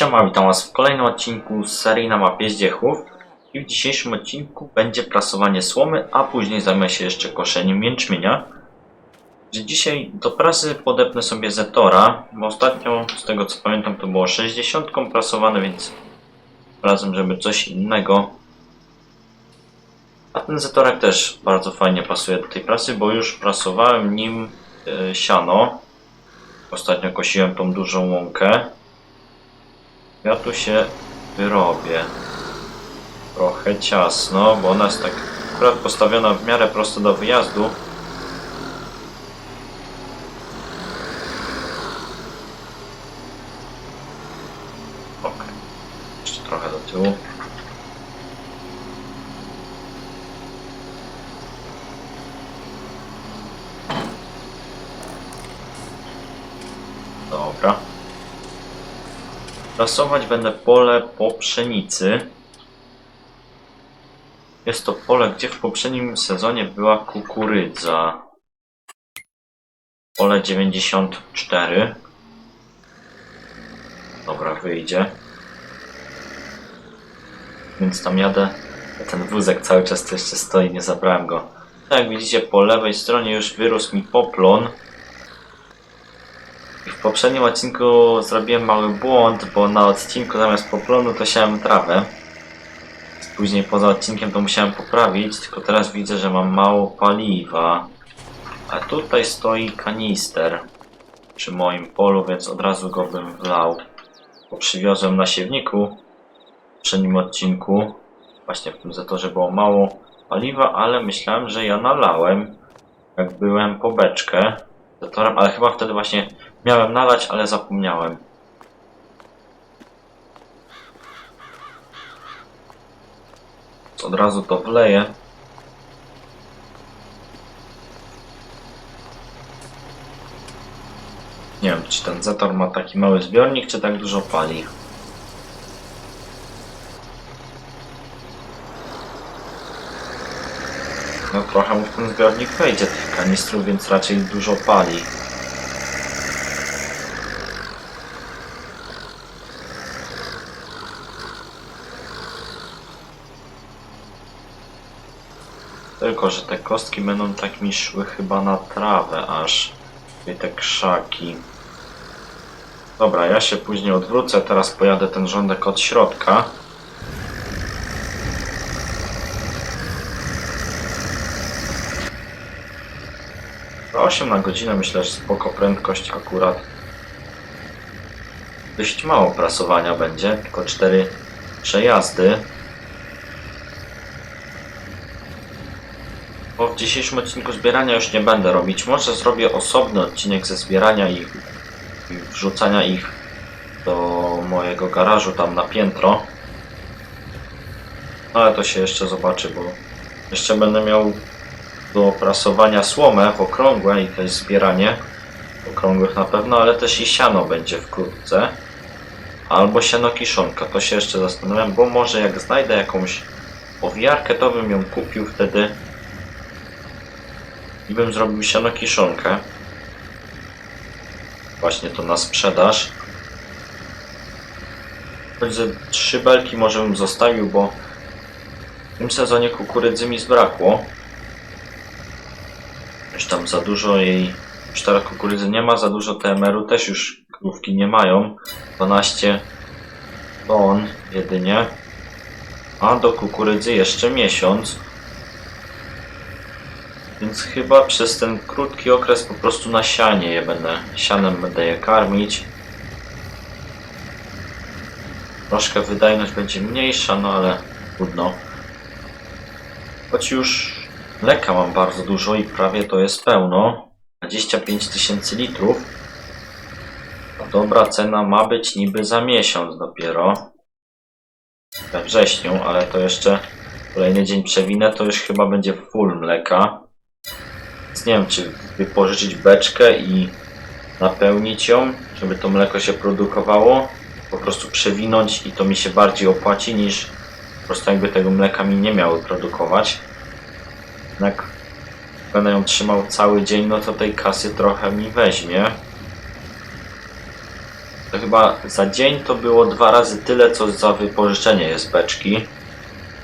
Siema, witam was w kolejnym odcinku z serii na mapie Zdziechów. I w dzisiejszym odcinku będzie prasowanie słomy, a później zajmę się jeszcze koszeniem jęczmienia. Dzisiaj do prasy podepnę sobie Zetora, bo ostatnio, z tego co pamiętam, to było 60 prasowane, więc razem, żeby coś innego. A ten Zetorek też bardzo fajnie pasuje do tej prasy, bo już prasowałem nim e, siano. Ostatnio kosiłem tą dużą łąkę. Ja tu się wyrobię. Trochę ciasno, bo ona jest tak akurat postawiona w miarę prosto do wyjazdu. Ok. Jeszcze trochę do tyłu. Dobra. Prasować będę pole po pszenicy. Jest to pole, gdzie w poprzednim sezonie była kukurydza. Pole 94. Dobra, wyjdzie. Więc tam jadę. Ten wózek cały czas tu jeszcze stoi, nie zabrałem go. Tak jak widzicie, po lewej stronie już wyrósł mi poplon. W poprzednim odcinku zrobiłem mały błąd, bo na odcinku zamiast poplonu to siałem trawę. Później poza odcinkiem to musiałem poprawić, tylko teraz widzę, że mam mało paliwa. A tutaj stoi kanister przy moim polu, więc od razu go bym wlał. Bo przywiozłem na siewniku w poprzednim odcinku. Właśnie w tym zatorze było mało paliwa, ale myślałem, że ja nalałem. Jak byłem po beczkę zatorem, ale chyba wtedy właśnie Miałem nalać, ale zapomniałem. Od razu to wleję. Nie wiem, czy ten Zetor ma taki mały zbiornik, czy tak dużo pali. Trochę mu w ten zbiornik wejdzie tych kanistrów, więc raczej dużo pali. Tylko, że te kostki będą tak mi szły chyba na trawę aż. I te krzaki. Dobra, ja się później odwrócę, teraz pojadę ten rządek od środka. Za 8 na godzinę myślę, że spoko prędkość akurat. Dość mało prasowania będzie, tylko 4 przejazdy. Bo w dzisiejszym odcinku zbierania już nie będę robić. Może zrobię osobny odcinek ze zbierania i, i wrzucania ich do mojego garażu tam na piętro. Ale to się jeszcze zobaczy, bo jeszcze będę miał do prasowania słomę okrągłe i też zbieranie okrągłych na pewno, ale też i siano będzie wkrótce. Albo siano kiszonka, to się jeszcze zastanawiam, bo może jak znajdę jakąś owijarkę, to bym ją kupił wtedy i bym zrobił siano kiszonkę. Właśnie to na sprzedaż. Choć ze trzy belki może bym zostawił, bo w tym sezonie kukurydzy mi zbrakło. Tam za dużo jej, teraz kukurydzy nie ma, za dużo TMR-u też już krówki nie mają. 12 ton jedynie. A do kukurydzy jeszcze miesiąc. Więc chyba przez ten krótki okres po prostu na sianie je będę, sianem będę je karmić. Troszkę wydajność będzie mniejsza, no ale trudno. Choć już mleka mam bardzo dużo i prawie to jest pełno. 25 tysięcy litrów. A dobra cena ma być niby za miesiąc dopiero. We wrześniu, ale to jeszcze kolejny dzień przewinę, to już chyba będzie full mleka. Więc nie wiem, czy wypożyczyć beczkę i napełnić ją, żeby to mleko się produkowało. Po prostu przewinąć i to mi się bardziej opłaci niż po prostu jakby tego mleka mi nie miały produkować. Jak będę ją trzymał cały dzień, no to tej kasy trochę mi weźmie. To chyba za dzień to było dwa razy tyle, co za wypożyczenie jest beczki.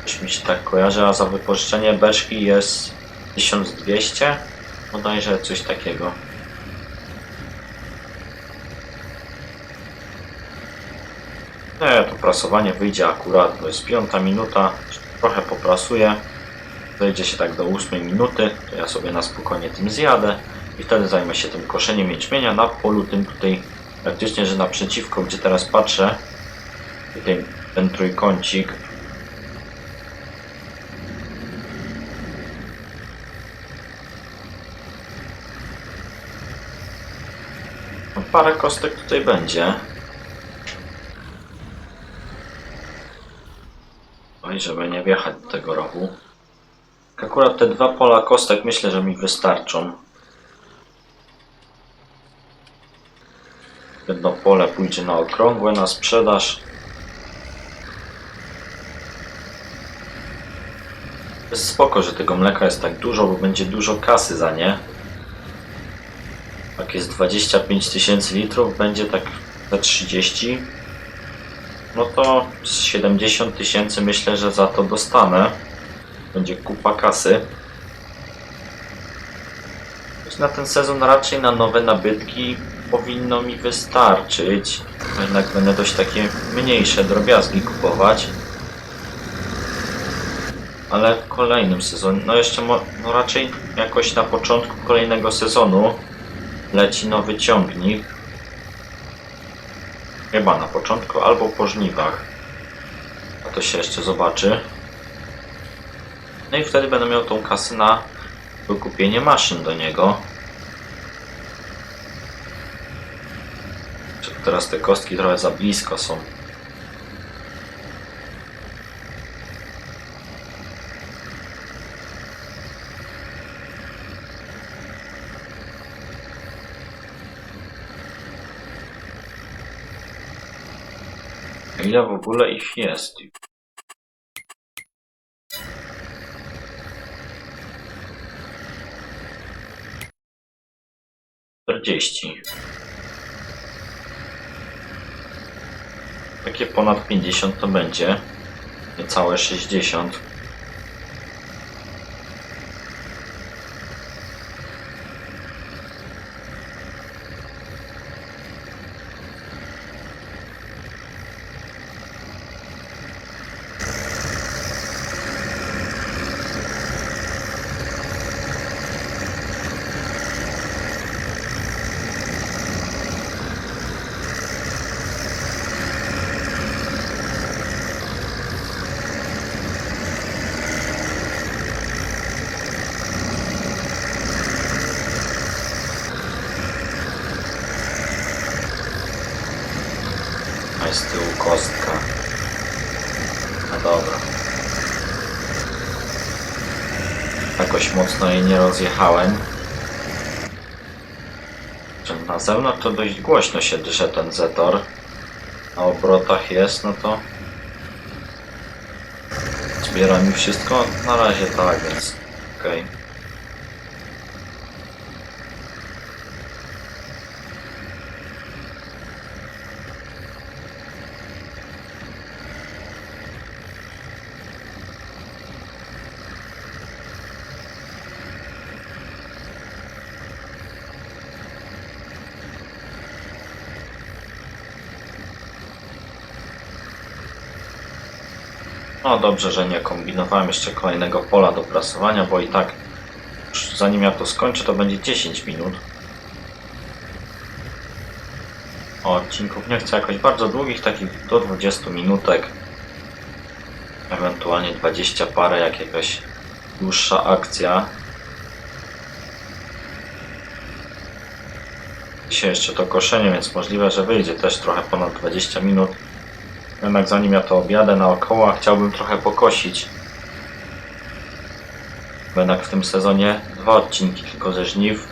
Coś mi się tak kojarzy, a za wypożyczenie beczki jest 1200? Bodajże coś takiego. Nie, to prasowanie wyjdzie akurat, to jest piąta minuta, trochę poprasuję. Wejdzie się tak do ósmej minuty, to ja sobie na spokojnie tym zjadę i wtedy zajmę się tym koszeniem jęczmienia na polu tym tutaj praktycznie, że naprzeciwko, gdzie teraz patrzę, tutaj ten trójkącik. No, Parę kostek tutaj będzie. Oj, żeby nie wjechać do tego rowu. Akurat te dwa pola kostek myślę, że mi wystarczą. Jedno pole pójdzie na okrągłe, na sprzedaż. Jest spoko, że tego mleka jest tak dużo, bo będzie dużo kasy za nie. Jak jest 25 tysięcy litrów, będzie tak za 30. No to z 70 tysięcy myślę, że za to dostanę. Będzie kupa kasy. Na ten sezon raczej na nowe nabytki powinno mi wystarczyć. Jednak będę dość takie mniejsze drobiazgi kupować. Ale w kolejnym sezonie, no jeszcze no raczej jakoś na początku kolejnego sezonu leci nowy ciągnik. Chyba na początku albo po żniwach. A to się jeszcze zobaczy. No i wtedy będę miał tą kasę na wykupienie maszyn do niego. Teraz te kostki trochę za blisko są. Ile w ogóle ich jest? Czterdzieści. Takie ponad 50 to będzie. Niecałe 60. A jest tyłu kostka. No dobra. Jakoś mocno jej nie rozjechałem. Na zewnątrz to dość głośno się drze ten Zetor. Na obrotach jest, no to zbiera mi wszystko. Na razie tak, więc okej. No dobrze, że nie kombinowałem jeszcze kolejnego pola do prasowania, bo i tak zanim ja to skończę, to będzie 10 minut. O, odcinków nie chcę jakoś bardzo długich, takich do 20 minutek. Ewentualnie 20 parę, jak jakaś dłuższa akcja. Dzisiaj jeszcze to koszenie, więc możliwe, że wyjdzie też trochę ponad 20 minut. Jednak zanim ja to objadę naokoło, chciałbym trochę pokosić. Bo jednak w tym sezonie dwa odcinki tylko ze żniw.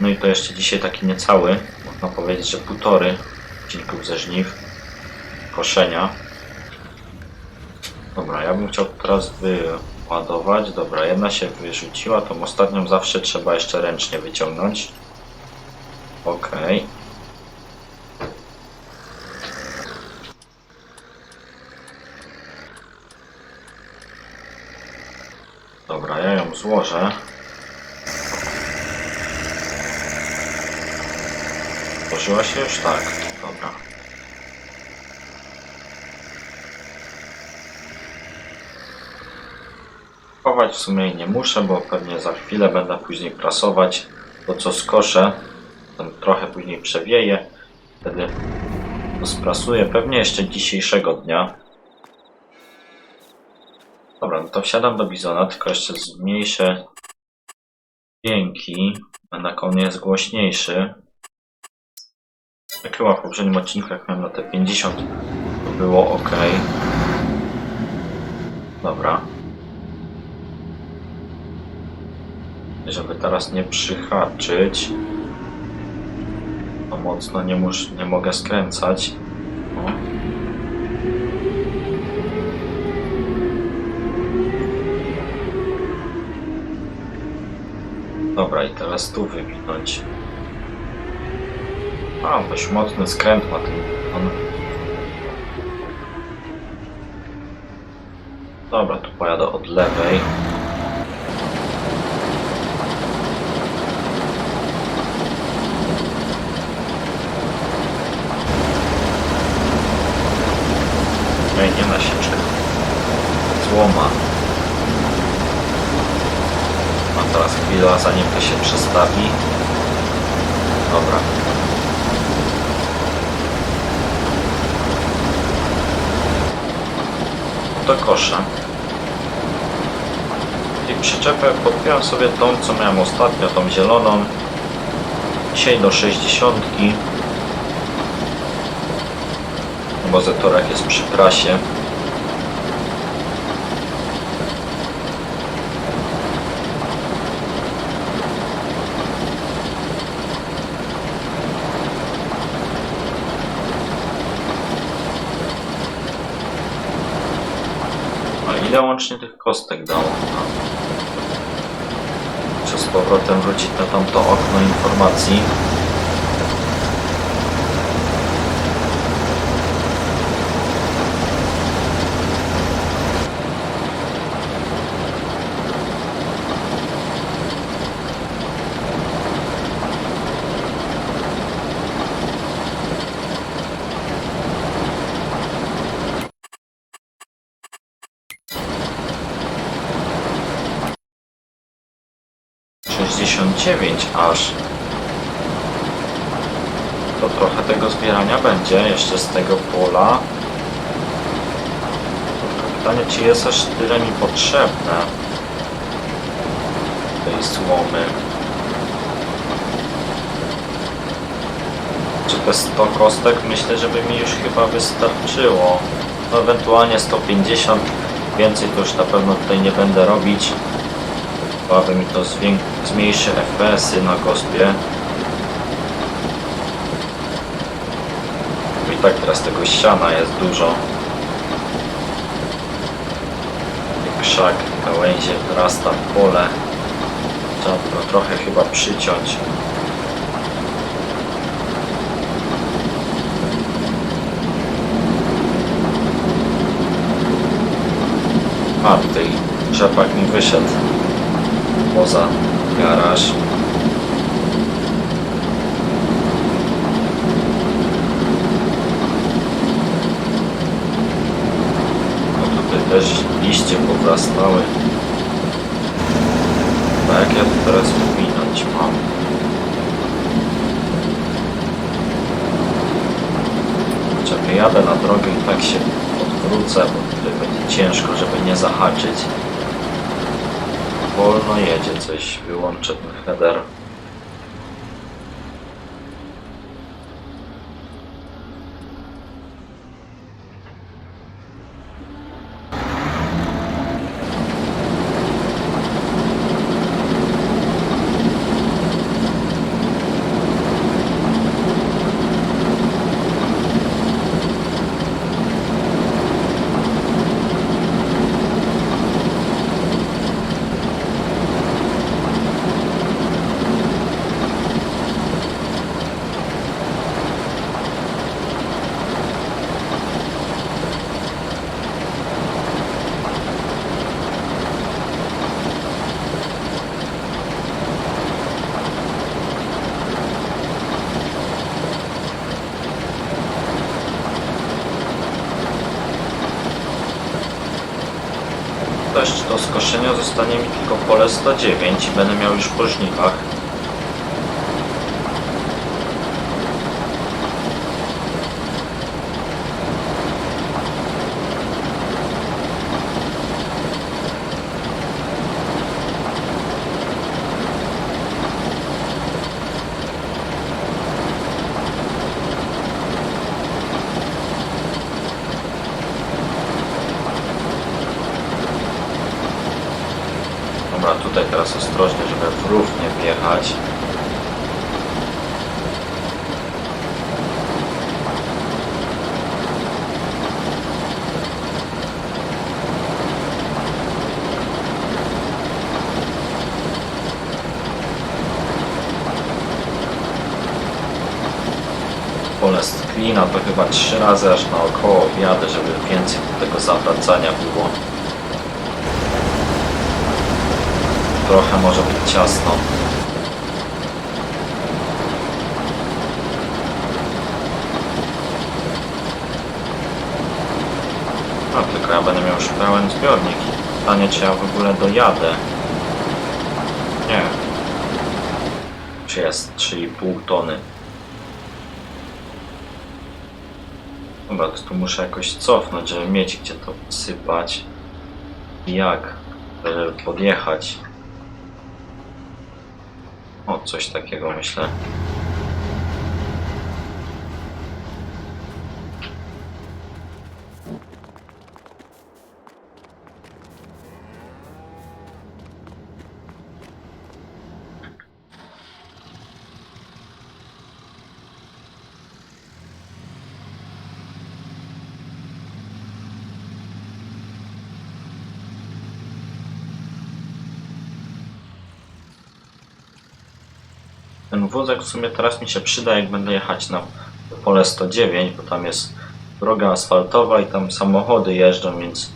No i to jeszcze dzisiaj taki niecały, można powiedzieć, że półtory odcinków ze żniw. Koszenia. Dobra, ja bym chciał teraz wyładować. Dobra, jedna się wyrzuciła, tą ostatnią zawsze trzeba jeszcze ręcznie wyciągnąć. Okej. Dobra, ja ją złożę. Złożyła się już? Tak. Dobra. Chować w sumie nie muszę, bo pewnie za chwilę będę później prasować to co skoszę. Tam trochę później przewieje. Wtedy to sprasuję pewnie jeszcze dzisiejszego dnia. Dobra, to wsiadam do Bizona, tylko jeszcze zmniejszę dźwięki. a Na koniec głośniejszy. Jak chyba w poprzednim odcinku, jak miałem na te 50, to było ok. Dobra. Żeby teraz nie przyhaczyć, to mocno nie, mus, nie mogę skręcać. Dobra, i teraz tu wywinąć. A, dość mocny skręt ma ten on. Dobra, tu pojadę od lewej. Ej, nie na sieczkę. Złoma. A teraz chwila, zanim to się przestawi. Dobra. Do kosza. I przyczepę podpiąłem sobie tą, co miałem ostatnio, tą zieloną. Dzisiaj do 60. Bo zetorek jest przy trasie. A ile łącznie tych kostek dało? Czy z powrotem wrócić na tamto okno informacji? Sześćdziesiąt aż. To trochę tego zbierania będzie jeszcze z tego pola. Pytanie, czy jest aż tyle mi potrzebne tej słomy. Czy te 100 kostek? Myślę, żeby mi już chyba wystarczyło. No ewentualnie 150. Więcej to już na pewno tutaj nie będę robić. Chyba mi to zmniejszy FPS-y na gospie. I tak teraz tego ściana jest dużo. Krzak, gałęzie wrasta w pole. Trzeba to trochę chyba przyciąć. A, tutaj rzepak mi wyszedł poza garaż. No tutaj też liście powrastały. 6, to skoszenia zostanie mi tylko pole 109 i będę miał już po żniwach. Dobra, tutaj teraz ostrożnie, żeby w rów nie wjechać. Pole sklina to chyba trzy razy aż naokoło wjadę, żeby więcej tego zawracania było. Trochę może być ciasno. No tylko ja będę miał już pełen zbiornik. Pytanie czy ja w ogóle dojadę. Nie. Czy jest 3,5 tony. Dobra, to tu muszę jakoś cofnąć, żeby mieć gdzie to sypać. Jak? Żeby podjechać. O, coś takiego myślę. Ten wózek w sumie teraz mi się przyda, jak będę jechać na pole 109, bo tam jest droga asfaltowa i tam samochody jeżdżą, więc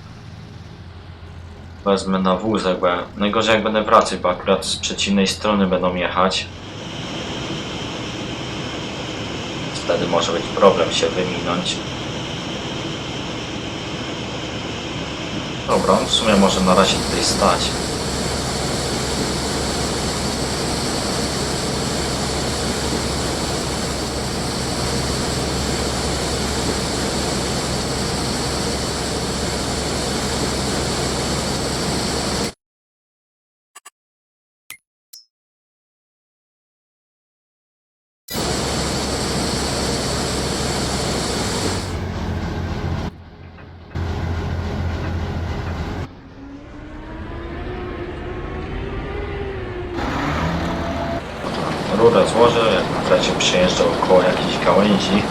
wezmę na wózek, bo najgorzej jak będę wracać, bo akurat z przeciwnej strony będą jechać. Wtedy może być problem się wyminąć. Dobra, w sumie może na razie tutaj stać. Rurę złożę, jak w razie przejeżdżał koło jakiejś gałęzi.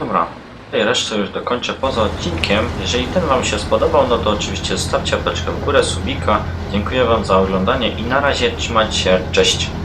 Dobra, tej resztę już dokończę poza odcinkiem. Jeżeli ten Wam się spodobał, no to oczywiście stawcie apeczkę w górę, subika. Dziękuję Wam za oglądanie i na razie trzymajcie się, cześć!